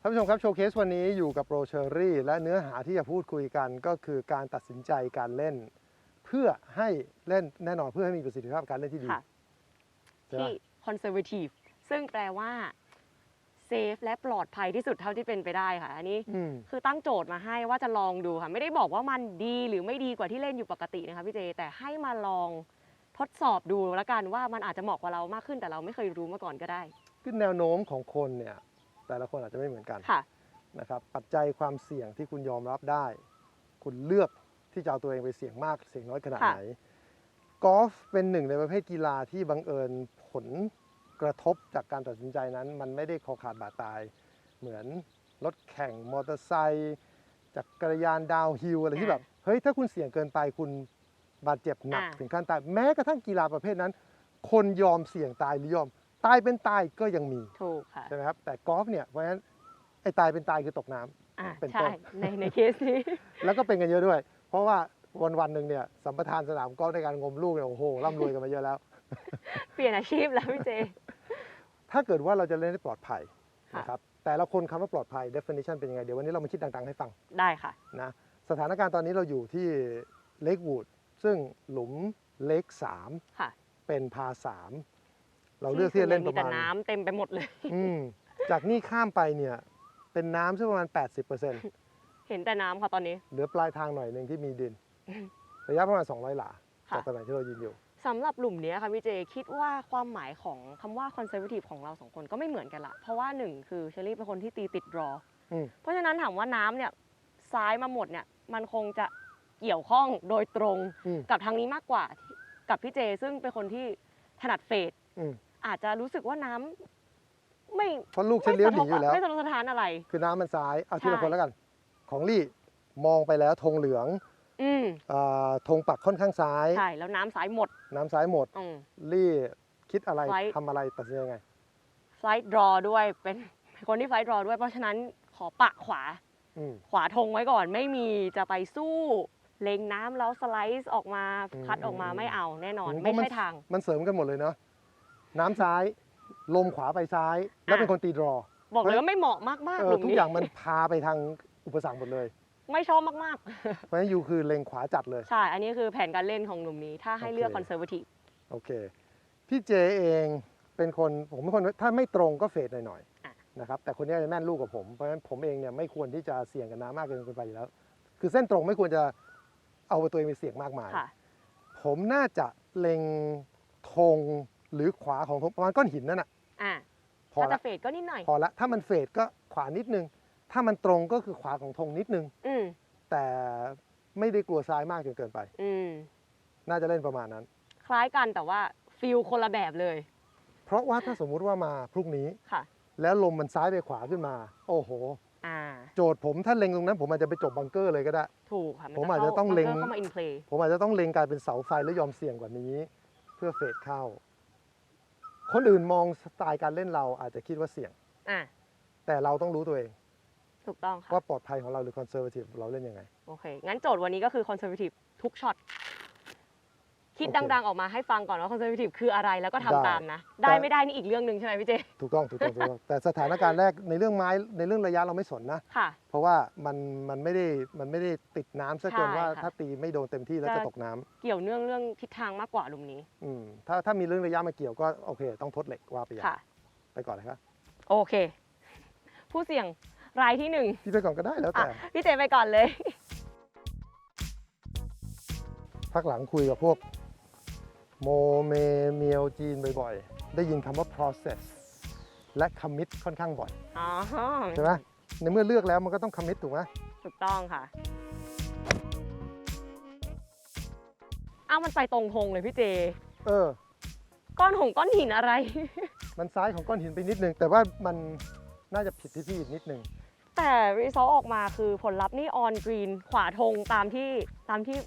ท่านผู้ชมครับโชว์เคสวันนี้อยู่กับโปรเชอรี่ และเนื้อหาที่จะพูดคุยกันก็คือการตัดสินใจการเล่น เพื่อให้เล่นแน่นอนเพื่อให้มีประสิทธิภาพการเล่นที่ดีค่ะใช่ไหมที่ conservative ซึ่งแปลว่าเซฟและปลอดภัยที่สุดเท่าที่เป็นไปได้ค่ะ อันนี้อืมคือตั้งโจทย์มาให้ว่าจะลองดูค่ะ ไม่ได้บอกว่ามันดีหรือไม่ดีกว่าที่เล่นอยู่ปกตินะคะพี่เจ แต่ให้มาลองทดสอบดูแล้วกันว่ามันอาจจะเหมาะกับเรามากขึ้นแต่เราไม่เคยรู้มาก่อนก็ได้ขึ้นแนวโน้มของคนเนี่ย แต่ละคนอาจจะไม่เหมือนกันค่ะนะครับปัจจัยความเสี่ยงที่คุณยอมรับได้ คุณเลือกที่จะเอาตัวเองไปเสี่ยงมากเสี่ยงน้อยขนาดค่ะไหนกอล์ฟเป็นหนึ่งในประเภทกีฬาที่บังเอิญผลกระทบจากการตัดสินใจนั้น มันไม่ได้คอขาดบาดตาย เหมือนรถแข่งมอเตอร์ไซค์จักรยานดาวน์ฮิลอะไรที่แบบเฮ้ยถ้าคุณเสี่ยงเกินไปคุณบาดเจ็บหนักอ่าถึงขั้นตาย แม้กระทั่งกีฬาประเภทนั้น คนยอมเสี่ยงตายหรือยอม ตายเป็นตายก็ยังมีถูกค่ะใช่ไหมครับแต่กอล์ฟเนี่ยเพราะฉะนั้นไอ้ตายเป็นตายคือตกน้ำอ่าเป็นต้ใช่นในในเคสนี้แล้วก็เป็นกันเยอะด้วย เพราะว่าวันวันๆหนึ่งเนี่ยสัมปทานสนามกอล์ฟในการงมลูกเนี่ยโอ้โหร่ำรวยกันมาเยอะแล้ว เปลี่ยนอาชีพแล้วพี่เจ ถ้าเกิดว่าเราจะเล่นให้ปลอดภัยค่ะนะครับแต่ละคนคำว่าปลอดภัย definition เป็นยังไง เดี๋ยววันนี้เรามาคิดดังๆให้ฟังได้ค่ะนะสถานการณ์ตอนนี้เราอยู่ที่เลกวูดซึ่งหลุมเลกสามค่ะเป็นพาสาม เราเลือกที่จะเล่นปมีระแต่มาณน้ำเต็มไปหมดเลยอืมจากนี่ข้ามไปเนี่ย เป็นน้ำซึ่งประมาณ 80%เเห็นแต่น้ำค่ะตอนนี้หลือปลายทางหน่อยหนึ่งที่มีดิน ระยะประมาณ 200 หลาค่ะจากตำแหน่งที่เรายืนอยู่สำหรับหลุมเนี้ยค่ะพี่เจคิดว่าความหมายของคำว่า conservative ของเราสองคนก็ไม่เหมือนกันละเพราะว่าหนึ่งคือเชอรี่เป็นคนที่ตีติดรออมเพราะฉะนั้นถามว่าน้ำเนี่ยซ้ายมาหมดเนี่ยมันคงจะเกี่ยวข้องโดยตรงอืมกับทางนี้มากกว่าที่กับพี่เจซึ่งเป็นคนที่ถนัดเฟด อืมอาจจะรู้สึกว่าน้ำไม่เพราะลูกฉันเลี้ยวหนีอยู่แล้ว ไม่สะทกสะท้านอะไร คือน้ำมันซ้าย เอาทีละใช่คนแล้วกัน ของลี่มองไปแล้วธงเหลืองอืมอาธงปักค่อนข้างซ้าย ใช่แล้วน้ำซ้ายหมดน้ำซ้ายหมด อืม ลี่คิดอะไรไฟทำอะไรตัดสินใจยังไง ไฟดรอด้วยเป็นเป็นคนที่ไฟดรอด้วย เพราะฉะนั้นขอปะขวา อืม ขวาธงไว้ก่อนไม่มีจะไปสู้เล็งน้ำแล้วสไลด์ออกมาอืมพัดออกมาอืมไม่เอาแน่นอนอืมไม่เพราะมัน ใช่ทาง มันเสริมกันหมดเลยเนาะ น้ำซ้าย ลมขวาไปซ้าย แล้วเป็นคนตีดรอ บอกเลยว่าไม่เหมาะมากเอๆหอลุมทุกนี้อย่างมันพาไปทางอุปสรรคหมดเลย ไม่ชอบมากเพราะฉะนั้นยูคือเลงขวาจัดเลยๆใช่ อันนี้คือแผนการเล่นของหลุมนี้ ถ้าให้เลือกโอเคคอนเซอร์วทีฟโอเค พี่เจเองเป็นคนผมเป็นคนถ้าไม่ตรงก็เฟดหน่อยอะๆนะครับแต่คนนี้จะแม่นลูกกับผม เพราะฉะนั้นผมเองเนี่ยไม่ควรที่จะเสี่ยงกับน้ำมากเกินไปอยู่แล้ว คือเส้นตรงไม่ควรจะเอาตัวเองไปเสี่ยงมากมายค่ะผมน่าจะเล็งธง หรือขวาของธงประมาณก้อนหินนั่นน่ะอะพอถ้าละจะเฟดก็นิดหน่อย พอละถ้ามันเฟดก็ขวานิดนึง ถ้ามันตรงก็คือขวาของธงนิดนึง อืมแต่ไม่ได้กลัวซ้ายมากจนเกินไป อืมน่าจะเล่นประมาณนั้น คล้ายกันแต่ว่าฟิลคนละแบบเลย เพราะว่าถ้าสมมุติว่ามาพรุ่งนี้ ค่ะ แล้วลมมันซ้ายไปขวาขึ้นมา โอ้โห อ่า โจทย์ผมถ้าเล็งตรงนั้น ผมอาจจะไปจบบังเกอร์เลยก็ได้ ถูกค่ะผมอาจจะต้องเล็งเข้ามาอินเพลย์ ผมอาจจะต้องเล็งกลายเป็นเสาไฟแล้วยอมเสี่ยงกว่านี้ เพื่อเฟดเข้า คนอื่นมองสไตล์การเล่นเราอาจจะคิดว่าเสี่ยง อะ แต่เราต้องรู้ตัวเอง ถูกต้องค่ะ ว่าปลอดภัยของเราหรือคอนเซอร์ t ทีฟเราเล่นยังไง โอเค งั้นโจทย์วันนี้ก็คือ conservative ทุกช็อตคิดโอเคดัง ๆ ออกมาให้ฟังก่อนว่า conservative คืออะไรแล้วก็ทำได้ตามนะ ได้แต่ไม่ได้นี่อีกเรื่องหนึ่งใช่ไหมพี่เจ ถูกต้องถูกต้องถูกต้อง แต่สถานการณ์แรกในเรื่องไม้ในเรื่องระยะเราไม่สนนะ ค่ะ เพราะว่ามันมันไม่ได้มันไม่ได้ติดน้ำซะจนใช่ว่าค่ะถ้าตีไม่โดนเต็มที่แล้วจะจะ ตกน้ำเกี่ยวเนื่องเรื่องทิศทางมากกว่าหลุมนี้ อืมถ้าถ้ามีเรื่องระยะมาเกี่ยวก็โอเค ต้องทดเหล็กว่าไปอย่างค่ะ ไปก่อนเลยครับโอเค ผู้เสี่ยงรายที่หนึ่งพี่ไปก่อนก็ได้แล้วอะแต่ พี่เจไปก่อนเลย พักหลังคุยกับพวก โมเมเมียวจีนบ่อยๆ ได้ยินคำว่า process และ commit ค่อนข้างบ่อยอ๋อใช่ไหมในเมื่อเลือกแล้วมันก็ต้อง commit ถูกไหมถูกต้องค่ะ อ้าวมันไปตรงทงเลยพี่เจ เออ ก้อนหงก้อนหินอะไร มันซ้ายของก้อนหินไปนิดนึง แต่ว่ามันน่าจะผิดที่พี่อีกนิดนึง แต่รีซอลออกมาคือผลลัพธ์นี่ออนกรีนขวาธงตามที่ตามที่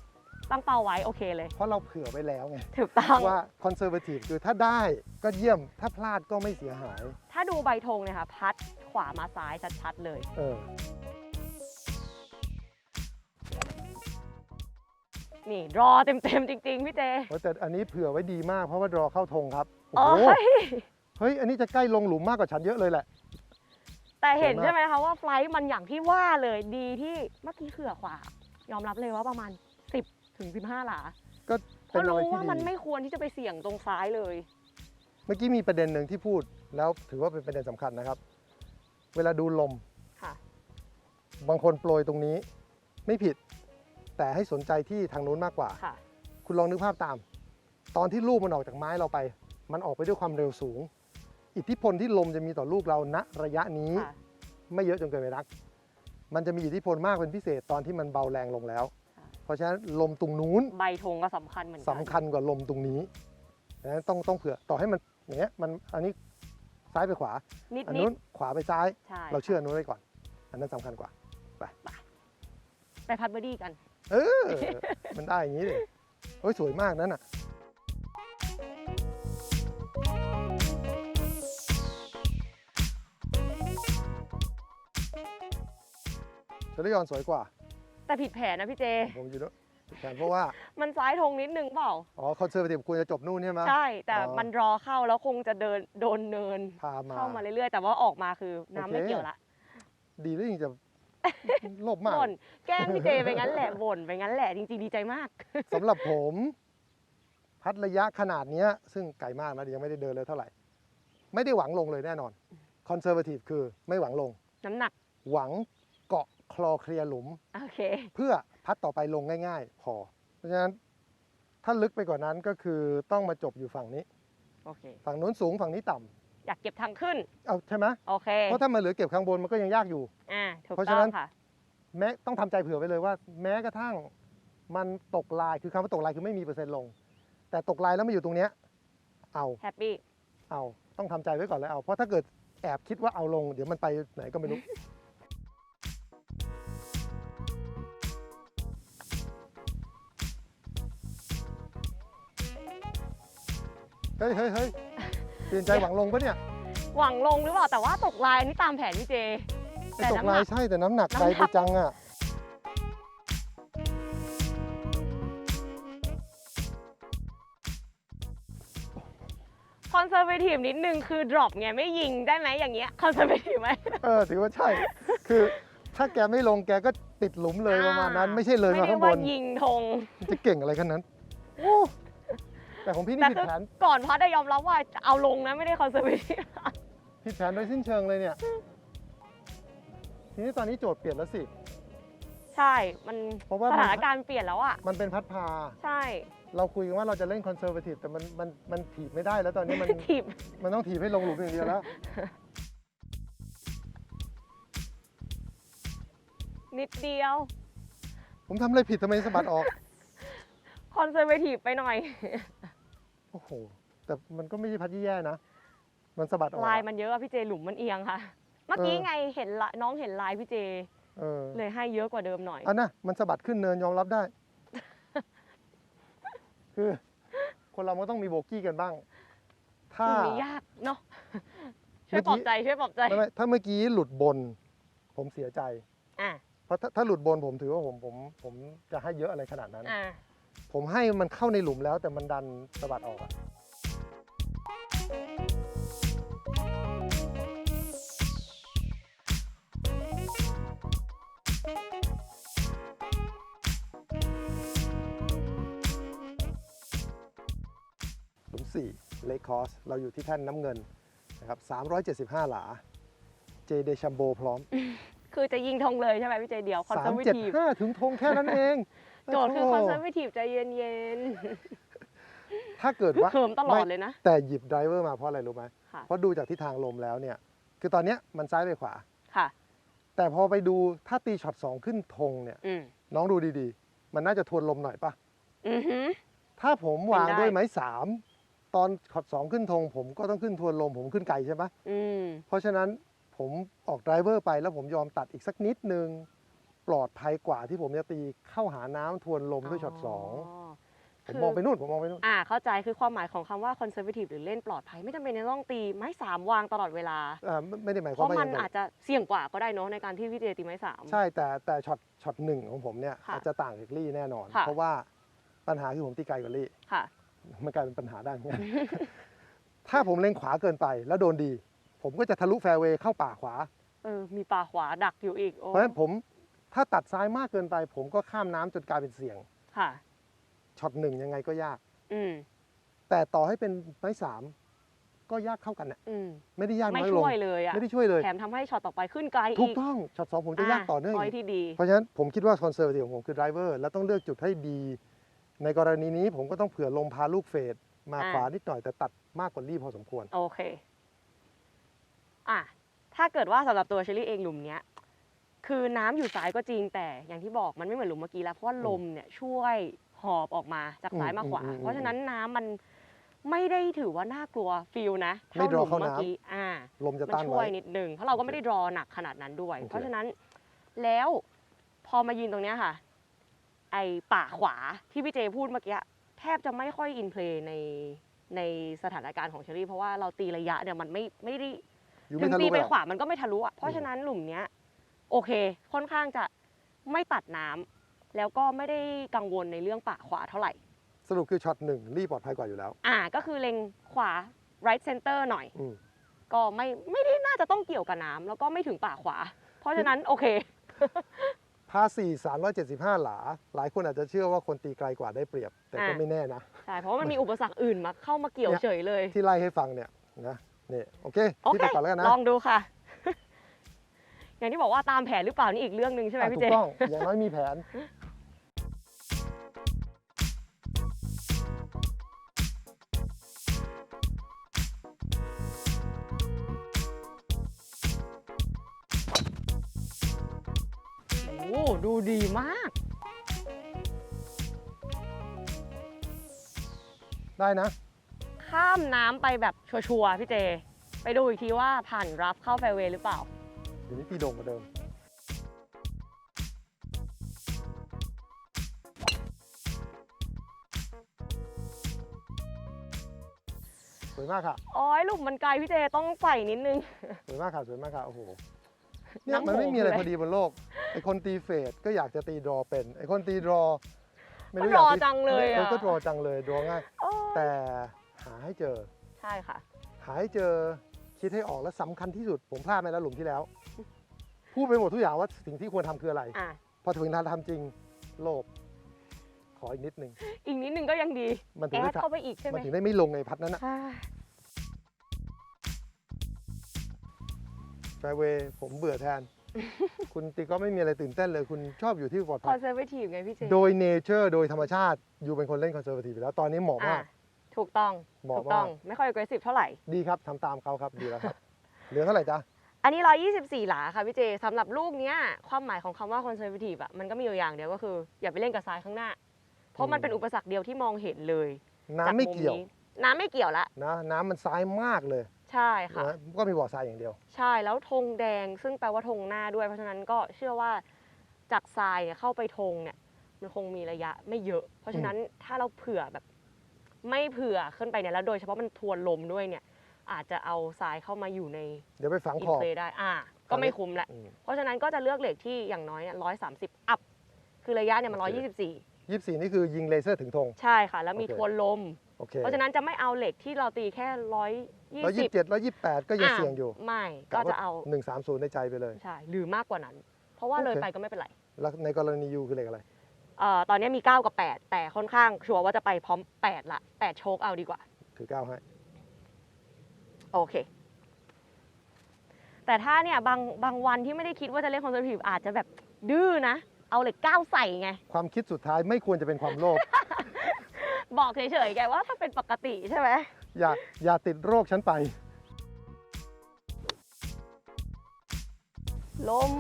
ตั้งเป้าไว้โอเคเลย เพราะเราเผื่อไว้แล้วไงถูกต้อง ว่า conservative คือถ้าได้ก็เยี่ยมถ้าพลาดก็ไม่เสียหาย ถ้าดูใบธงเนี่ยค่ะ พัดขวามาซ้ายชัดๆเลย เออ นี่รอเต็มๆจริง ๆ พี่เจโอ้แต่อันนี้เผื่อไว้ดีมากเพราะว่ารอเข้าธงครับโอ้โอ้โหยเฮ้ย อันนี้จะใกล้ลงหลุมมากกว่าฉันเยอะเลยแหละ แต่เห็นสวยมากใช่ไหมคะว่าไฟลท์มันอย่างที่ว่าเลยดีที่เมื่อกี้เขื่อขวา ยอมรับเลยว่าประมาณ 10 ถึง 15 หลา ก็เพเป็นราะอะไรรู้ที่ว่าดีมันไม่ควรที่จะไปเสี่ยงตรงซ้ายเลย เมื่อกี้มีประเด็นหนึ่งที่พูด แล้วถือว่าเป็นประเด็นสำคัญนะครับ เวลาดูลม ค่ะ บางคนโปรยตรงนี้ไม่ผิด แต่ให้สนใจที่ทางนู้นมากกว่า ค่ะ คุณลองนึกภาพตาม ตอนที่ลูกมันออกจากไม้เราไป มันออกไปด้วยความเร็วสูง อิทธิพลที่ลมจะมีต่อลูกเราณระยะนี้ ค่ะ ไม่เยอะจนเกินไปนัก มันจะมีอิทธิพลมากเป็นพิเศษตอนที่มันเบาแรงลงแล้วค่ะ เพราะฉะนั้นลมตรงนู้นใบธงก็สำคัญเหมือนกัสำคัญกว่าลมตรงนี้ดังนั้นต้องต้องเผื่อต่อให้มันอย่างเงี้ยมันอันนี้ซ้ายไปขวา นิดอันนินู้ดนขวาไปซ้าย ใช่เราเชื่ออันนู้นไว้ก่อน อันนั้นสำคัญกว่า ไปพัดเบอร์ดี้กัน เออ มันได้อย่างนี้เลยโอ้ยสวยมากนั่นน่ะ เชอรี่ยอนสวยกว่า แต่ผิดแผนนะพี่เจ ผมอยู่ด้วยแทนเพราะว่า มันซ้ายธงนิดนึงเปล่า อ๋อคอนเซอร์ t ทีฟควรจะจบนู่นใช่ไหม ใช่ แต่อ๋อ มันรอเข้าแล้วคงจะเดินโดนเนิน พามา เข้ามาเรื่อยๆ แต่ว่าออกมาคือน้ำโอเคไม่เกี่ยวละดีหรือยังจะ โลภมากบ่นแกล้งพี่เจไปงั้นแหละบ่นไปงั้นแหละจริงๆดีใจมาก สำหรับผม พัดระยะขนาดเนี้ย ซึ่งไกลมากนะยังไม่ได้เดินเลยเท่าไหร่ ไม่ได้หวังลงเลยแน่นอนคอนเซอร์ t ทีฟคือไม่หวังลง น้ำหนักหวังเกาะ คลอเคลียร์หลุม โอเค เพื่อพัดต่อไปลงง่าย ๆ พอ เพราะฉะนั้นถ้าลึกไปกว่านั้นก็คือต้องมาจบอยู่ฝั่งนี้ โอเค ฝั่งนู้นสูงฝั่งนี้ต่ำอยากเก็บทางขึ้น เอาใช่ไหมโอเค เพราะถ้ามันเหลือเก็บข้างบนมันก็ยังยากอยู่ อ่า ถูกเพราะต้ฉะอนั้งนค่ะ แม้ต้องทำใจเผื่อไว้เลยว่า แม้กระทั่งมันตกลายคือคำว่าตกลายคือไม่มีเปอร์เซ็นต์ลง แต่ตกลายแล้วมาอยู่ตรงเนี้ยเอาแฮปปี้ เอาต้องทำใจไว้ก่อนแล้วเอาเพราะถ้าเกิดแอบคิดว่าเอาลง เดี๋ยวมันไปไหนก็ไม่รู้ เฮ้ยเฮ้ยเฮ้ยเปลี่ยนใจหวังลงปะเนี่ยหวังลงหรือเปล่าแต่ว่าตกลายนี่ตามแผนพี่เจไอ้แต่ตกน้ำหลานัยก ใช่แต่น้ำหนักน้ำไกลหนัไปกจังอะ คอนเซอร์เวทีฟนิดนึงคือดรอปไงไม่ยิงได้ไหมอย่างเงี้ยคอนเซอร์เวทีฟไหม เออถือว่าใช่ คือถ้าแกไม่ลงแกก็ติดหลุมเลยประมาณนั้นไม่ใช่เลยมาข้างบไม่ได้ว่านยิงธงมันจะเก่งอะไรขนาดนั้นโอ้ แต่ของพี่นี่แต่ผิดคือแผนก่อนพัดได้ยอมรับว่าจะเอาลงนะไม่ได้คอนเซอร์เวทีฟผิดแผนโดยสิ้นเชิงเลยเนี่ย ทีนี้ตอนนี้โจทย์เปลี่ยนแล้วสิ ใช่ มันเพราะว่าสมัน ถานการณ์เปลี่ยนแล้วอะ มันเป็นพัดพา ใช่เราคุยกันว่าเราจะเล่นคอนเซอร์ t ทีฟแต่มันมันมันถีบไม่ได้แล้วตอนนี้มัน ถีบ มันต้องถีบให้ลงหลุมอย่างเดียวแล้ว นิดเดียว ผมทำอะไรผิดทำไมสะบัดออก คอนเซอร์เวทีฟไปหน่อย โอ้โห แต่มันก็ไม่ใช่พัดที่แย่นะ มันสะบัดออกลายมันเยอะอะพี่เจหลุมมันเอียงค่ะ เมื่อกี้เออไงเห็นละน้องเห็นลายพี่เจ เออเลยให้เยอะกว่าเดิมหน่อย อันนะมันสะบัดขึ้นเนินยอมรับได้ คือ คนเรามันก็ต้องมีโบกี้กันบ้าง ถ้ามันไม่ยากเนาะช่วยเมื่ปลออกี้บใจช่วยปลอบใจไม่ไม่ถ้าเมื่อกี้หลุดบน ผมเสียใจ อะเพราะถ้าถ้าหลุดบนผมถือว่าผมผม ผมจะให้เยอะอะไรขนาดนั้น อะ ผมให้มันเข้าในหลุมแล้วแต่มันดันสะบัดออกอะหลุม4เลคคอสเราอยู่ที่แท่นน้ำเงินนะครับ375 หลา เจเดชัมโบพร้อม คือจะยิงธงเลยใช่ไหมพี่เจเดียวคอนเซอร์เวทีฟ375 ถึงธงแค่นั้นเอง โจทย์คือโโหคอนเซอร์เวทีฟใจเย็นถ้าเกิดๆว่าเขิมตลอดไม่เลยนะ แต่หยิบไดรเวอร์มาเพราะอะไรรู้ไหมค่ะเพราะดูจากทิศทางลมแล้วเนี่ย คือตอนเนี้ยมันซ้ายไปขวาค่ะ แต่พอไปดูถ้าตีช็อตสองขึ้นธงเนี่ยอืมน้องดูดีๆ มันน่าจะทวนลมหน่อยปะอือหือถ้าผมวางเป็นได้ด้วยไม้สามตอนช็อตสองขึ้นธงผมก็ต้องขึ้นทวนลมผมขึ้นไกลใช่ปะอืมเพราะฉะนั้นผมออกไดรเวอร์ไปแล้วผมยอมตัดอีกสักนิดนึงป ลอดภัยกว่าที่ผมจะตีเข้าหาน้ำทวนลมด้วยช็อตสองผมมองไปนู่นผมมองไปนู่น อ่าเข้าใจคือความหมายของคำว่าคอนเซอร์เวทีฟหรือเล่นปลอดภัยไม่จำเป็นจะต้องตีไม้สามวางตลอดเวลา อ่าไม่ไม่ได้หมายคเพวามราะว่ามัอนย่างอานั้นจจะเสี่ยงกว่าก็ได้เนาะในการที่พี่เจตีไม้สาม ใช่แต่แต่ช็อตช็อตหนึ่งของผมเนี่ยค่ะอาจจะต่างจากลี่แน่นอน ค่ะ เพราะว่าปัญหาคือผมตีไกลกว่าลี่ ค่ะ มันกลายเป็นปัญหาได้เหมือนกันถ้าผมเล็งขวาเกินไปแล้วโดนดี ผมก็จะทะลุแฟร์เวย์เข้าป่าขวา เออ มีป่าขวาดักอยู่อีกโอ้เพราะฉะนั้นผม ถ้าตัดซ้ายมากเกินไป ผมก็ข้ามน้ำจนกลายเป็นเสี่ยงค่ะ ช็อตหนึ่งยังไงก็ยาก อืม แต่ต่อให้เป็นไม้สามก็ยากเข้ากันน่ะอืม ไม่ได้ยากไม่น้อยลงช่วยเลยอะไม่ได้ช่วยเลย แถมทำให้ช็อตต่อไปขึ้นไกลถูอีกกต้องช็อตสองผมจะยากต่อเนื่องพอยอีกที่ดี เพราะฉะนั้นผมคิดว่าคอนเซอร์ i ทีของผมคือไดรเวอร์แล้วต้องเลือกจุดให้ดี ในกรณีนี้ผมก็ต้องเผื่อลมพาลูกเฟดมาอ่า ขวานิดหน่อยแต่ตัดมากกว่ารีบพอสมควร โอเค อะ ถ้าเกิดว่าสำหรับตัวเชอรี่เองหลุมเนี้ย คือน้ำอยู่ซ้ายก็จริงแต่อย่างที่บอกมันไม่เหมือนหลุมเมื่อกี้แล้วเพราะว่าลมเนี่ยช่วยหอบออกมาจากซ้ายมาขวาอืมอืมอืมเพราะฉะนั้นน้ำมันไม่ได้ถือว่าน่ากลัวฟิลนะไม่เท่าหลุม draw เข้าเมื่อน้ำกี้อ่าลมจะมันต้านช่วยไว้นิดนึงเพราะเราก็ไม่ได้รอหนักขนาดนั้นด้วยโอเคเพราะฉะนั้นแล้วพอมายืนตรงเนี้ยค่ะ ไอป่าขวาที่พี่เจพูดเมื่อกี้แทบจะไม่ค่อยอินเพลย์ในในสถานการณ์ของเชอรี่เพราะว่าเราตีระยะเนี่ยมันไม่ไม่ได้อยู่ถึไม่งทะตีลุไปไปขวามันก็ไม่ทะลุอะเพราะฉะนั้นหลุมเนี้ย โอเค ค่อนข้างจะไม่ตัดน้ำแล้วก็ไม่ได้กังวลในเรื่องป่าขวาเท่าไหร่ สรุปคือช็อตหนึ่งรีบปลอดภัยกว่าอยู่แล้ว อ่าก็คือเล็งขวา right center หน่อย อืมก็ไม่ไม่ได้น่าจะต้องเกี่ยวกับน้ำแล้วก็ไม่ถึงป่าขวา เพราะฉะนั้นโอเคพาสี่375 หลา หลายคนอาจจะเชื่อว่าคนตีไกลกว่าได้เปรียบ แต่ก็อะ ไม่แน่นะ ใช่เพราะว่ามันมีอุปสรรคอื่นมาเข้ามาเกี่ยวเนี่ยเฉยเลยที่ไล่ให้ฟังเนี่ยนะนี่โอเคโอพี่เคไปก่อนแล้วกันนะ ลองดูค่ะ อย่างที่บอกว่าตามแผนหรือเปล่านี่อีกเรื่องหนึ่งใช่ไหมอะพี่ถูเจ กต้อง อย่างน้อยมีแผน โอ้ดูดีมาก ได้นะ ข้ามน้ำไปแบบชัวร์ๆพี่เจ ไปดูอีกทีว่าผ่านรับเข้าแฟร์เวย์หรือเปล่าเดี๋ยวนี้ตีโด่งกว่าเดิมสวยมากค่ะโอ้ยหลุมมันไกลพี่เจต้องใส่นิดนึง สวยมากค่ะสวยมากค่ะโอ้โหเนี่ยน้ำมันไม่โขงมีอะไรคืออะไรพอดีบนโลกไอคนตีเฟดก็อยากจะตีดรอเป็นไอคนตีดรอไม่มันรู้รออยากจังเลยเออะอก็ดรอจังเลยดรอง่ายโอ้ยแต่หาให้เจอใช่ค่ะ หาให้เจอ คิดให้ออกและสำคัญที่สุดผมพลาดไปแล้วหลุมที่แล้ว พูดไปหมดทุกอย่างว่าสิ่งที่ควรทำคืออะไร อะ พอถึงทางทำจริงโลภขออีกนิดนึงอีกนิดนึงก็ยังดี มันถึแองได้ดเข้าไปอีกใช่ไหมัมนถึงได้ไม่ลงในพัดนั้นอะอ่าแฟร์เวย์ผมเบื่อแทน คุณตีก็ไม่มีอะไรตื่นเต้นเลย คุณชอบอยู่ที่ปลอดคภัอย นเซอร์เวทีฟไงพี่เจโดยเนเจอร์โดยธรรมชาติ อยู่เป็นคนเล่นคอนเซอร์ a ทีฟแล้ว ตอนนี้เหมาะอะมาก ถูกต้องเหมาะถูกต้องมากไม่ค่อย aggressive เท่าไหร่ ดีครับทำตามเขาครับดีแล้วครับ เหลือเท่าไหร่จ๊ะอันนี้ 124 หลาค่ะพี่เจสำหรับลูกเนี้ยความหมายของคำว่า conservative อะมันก็มีอยู่อย่างเดียวก็คือ อย่าไปเล่นกับทรายข้างหน้า เพราะมันเป็นอุปสรรคเดียวที่มองเห็นเลยน้ำไม่เกี่ยวจากมุนี้น้ำไม่เกี่ยวละ นะน้ำมันซ้ายมากเลยใช่ค่ะ นะก็มีบ่อทรายอย่างเดียว ใช่แล้วธงแดงซึ่งแปลว่าธงหน้าด้วย เพราะฉะนั้นก็เชื่อว่าจากทรายเนี่ยเข้าไปธงเนี่ยมันคงมีระยะไม่เยอะ เพราะฉะนั้นถ้าเราเผื่อแบบ ไม่เผื่อขึ้นไปเนี่ยแล้วโดยเฉพาะมันทวนลมด้วยเนี่ย อาจจะเอาทรายเข้ามาอยู่ในเดี๋ยวไปฝังอิขนอบ เพลย์ได้อ่าก็ไม่คุ้มละอืม เพราะฉะนั้นก็จะเลือกเหล็กที่อย่างน้อยเนี่ยร้อยสามสิบอัพคือระยะเนี่ยมันร้อยยี่สิบสี่ยี่สิบสี่นี่คือยิงเลเซอร์ถึงธง ใช่ค่ะ แล้วมีโอเค ทวนลม โอเคเพราะฉะนั้นจะไม่เอาเหล็กที่เราตีแค่ร้อยยี่ร้อยยี่สิสิบบเจ็ดร้อยยี่สิบแปดก็ยังเสี่ยงอยู่ไม่ก็จะเอาหนึ่งสามศูนย์ในใจไปเลย ใช่หรือมากกว่านั้น เพราะว่าเลยโอเคไปก็ไม่เป็นไร แล้วในกรณียูคือเลขอะไร เอ่อตอนนี้มี 9 กับ 8 แต่ค่อนข้างชัวร์ว่าจะไปพร้อม 8 ละ 8 โชคเอาดีกว่าถือเก้าให้โอเค แต่ถ้าเนี่ยบางบางวันที่ไม่ได้คิดว่าจะเล่นคอนเซอร์ทีฟอาจจะแบบดื้อนะ เอาเหล็กก้าวใส่ไง ความคิดสุดท้ายไม่ควรจะเป็นความโลภ บอกเฉยๆแกว่าถ้าเป็นปกติใช่ไหม อย่าอย่าติดโรคฉันไป ลม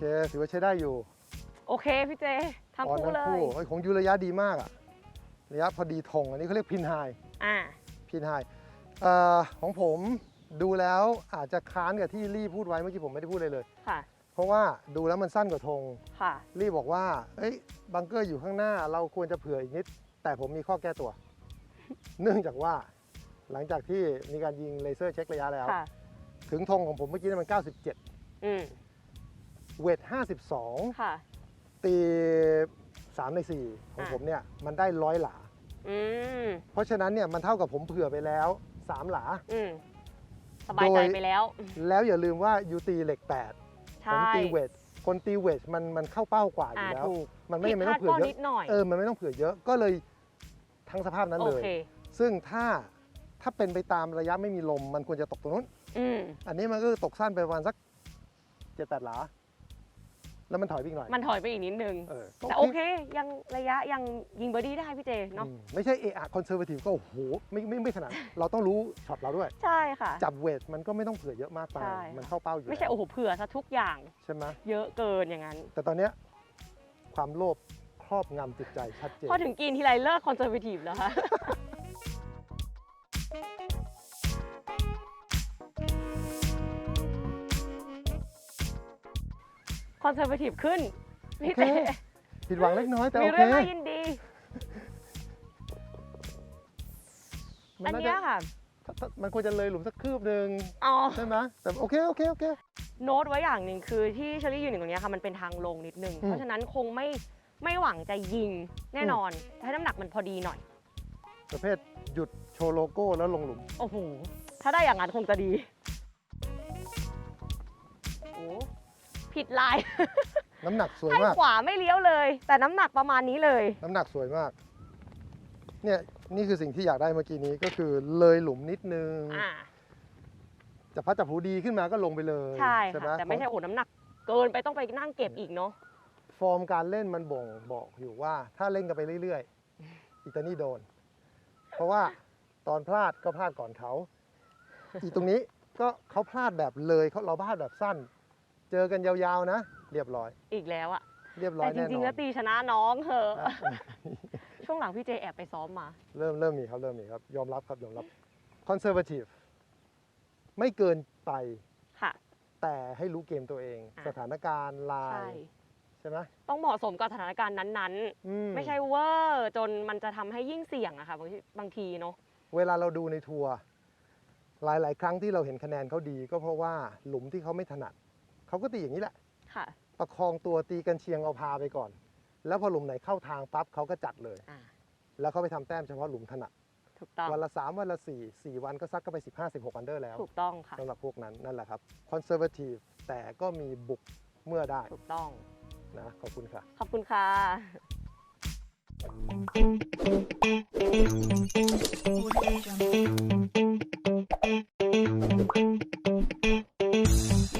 เคถือว่าใช้ได้อยู่โอเคพี่เจทำอ่อนคู่ทั้งเลคู่ยเฮ้ยของยูระยะดีมากอะระยะพอดีธงอันนี้เขาเรียกพินไฮอ่า พินไฮเอ่อของผมดูแล้วอาจจะค้านกับที่ลี่พูดไว้เมื่อกี้ผมไม่ได้พูดเลยเลย ค่ะ เพราะว่าดูแล้วมันสั้นกว่าธงค่ะ ลี่บอกว่า เอ้ยบังเกอร์อยู่ข้างหน้าเราควรจะเผื่ออีกนิด แต่ผมมีข้อแก้ตัว เนื่องจากว่าหลังจากที่มีการยิงเลเซอร์เช็คระยะแล้ว ค่ะ ถึงธงของผมเมื่อกี้เนี่ยมัน 97 อืม เวท 52 ค่ะ ตี 3 ใน 4 ของอะผมเนี่ยมันได้ร้อยหลา อืม เพราะฉะนั้นเนี่ยมันเท่ากับผมเผื่อไปแล้ว 3 หลา อืม สบายใจโดยไปแล้ว แล้วอย่าลืมว่ายูตีเหล็ก 8 ผมใช่ตีเวท คนตีเวทมันมันเข้าเป้ากว่าอยู่อ่าแล้วถูกมันไม่ผิจำดเป็นพต้ลาอดงเผื่อก็เยอะนิดหน่อยเออมันไม่ต้องเผื่อเยอะก็เลยทั้งสภาพนั้นโอเลยเคซึ่งถ้าถ้าเป็นไปตามระยะไม่มีลมมันควรจะตกตรงนู้นอืมอันนี้มันก็ตกสั้นไปประมาณสักเจ็ดแปดหลา แล้วมันถอยไปอีกหน่อย มันถอยไปอีกนิดนึง เออแต่โอเคยังระยะยังยิงเบอร์ดี้ได้พี่เจเนาะ อืมไม่ใช่เอะอะคอนเซอร์วทีฟก็โอ้โหไม่ไม่ไม่ขนาด เราต้องรู้ช็อตเราด้วย ใช่ค่ะ จับเวทมันก็ไม่ต้องเผื่อเยอะมากไป ใช่ มันเข้าเป้าอยู่ไม่ใช่แล้วโอ้โหเผื่อซะทุกอย่างใช่ไหมเยอะเกินอย่างนั้น แต่ตอนเนี้ยความโลภครอบงำจิตใจชัดเจน พอถึงกินทีไรเลิกคอนเซอร์วทีฟแล้วคะ อนเซอร์วทีฟขึ้นพี่เต้โอเค ผิดหวังเล็กน้อยแต่มีโอเคเรื่องน่ายินดี มัอันน่าเนี้จะยค่ะ ถ้าถ้ามันควรจะเลยหลุมสักคืบหนึ่งอ๋อ ใช่ไหมแต่โอเคโอเคโอเค โน้ตไว้อย่างหนึ่งคือที่เชอรี่ยืนอยู่ตรงเนี้ยค่ะมันเป็นทางลงนิดนึง อืม เพราะฉะนั้นคงไม่ไม่หวังจะยิงแน่นอนให้น้ำหนักมันพอดีหน่อย ประเภทหยุดโชว์โลโก้แล้วลงหลุมโอ้โห ถ้าได้อย่างนั้นคงจะดี โอ้ ผิดลาย น้ำหนักสวยให้มาก ขวาไม่เลี้ยวเลย แต่น้ำหนักประมาณนี้เลย น้ำหนักสวยมาก เนี่ยนี่คือสิ่งที่อยากได้เมื่อกี้นี้ก็คือเลยหลุมนิดนึงอ่า จะพัดจับผูดีขึ้นมาก็ลงไปเลยใช่ไหมค่ะแต่ไม่ใช่โอ้โหน้ำหนัก เกินไปต้องไปนั่งเก็บอีกเนาะ ฟอร์มการเล่นมันบ่งบอกอยู่ว่า ถ้าเล่นกันไปเรื่อยๆ อิตานี่โดน เพราะว่าตอนพลาดก็พลาดก่อนเขา อีตรงนี้ก็เขาพลาดแบบเลยเขาเราพลาดแบบสั้น เจอกันยาวๆนะ เรียบร้อย อีกแล้วอะเรียบร้อแต่ยจแน่นริงอๆแล้วนตีชนะน้องเหอะนะช่วงหลังพี่เจแอบไปซ้อมมา เริ่มเริ่มมีครับเริ่มมีครับยอมรับครับยอมรับคอนเซอร์ a t ทีฟไม่เกินไปค่ะ แต่ให้รู้เกมตัวเอง อะ สถานการณ์ลาใช่ ยใช่ไหมต้องเหมาะสมกับสถานการณ์นั้นอืๆ ไม่ใช่เวอร์จนมันจะทำให้ยิ่งเสี่ยงอะค่ะบางทีบางทีเนาะ เวลาเราดูในทัวร์หลาย ๆ ครั้งที่เราเห็นคะแนนเขาดี ก็เพราะว่าหลุมที่เขาไม่ถนัด เขาก็ตีอย่างนี้แหละ ค่ะ ประคองตัวตีกันเชียงเอาพาไปก่อน แล้วพอหลุมไหนเข้าทางปั๊บเขาก็จัดเลย อ่า แล้วเขาไปทำแต้มเฉพาะหลุมถนัดถูกต้อง วันละ 3 วันละ 4 4 วันก็ซักก็ไป 15 16อันเดอร์แล้วถูกต้องค่ะ สำหรับพวกนั้นนั่นแหละครับคอนเซอร์ t ทีฟแต่ก็มีบุกเมื่อได้ถูกต้อง นะขอบคุณค่ะ ขอบคุณค่ะ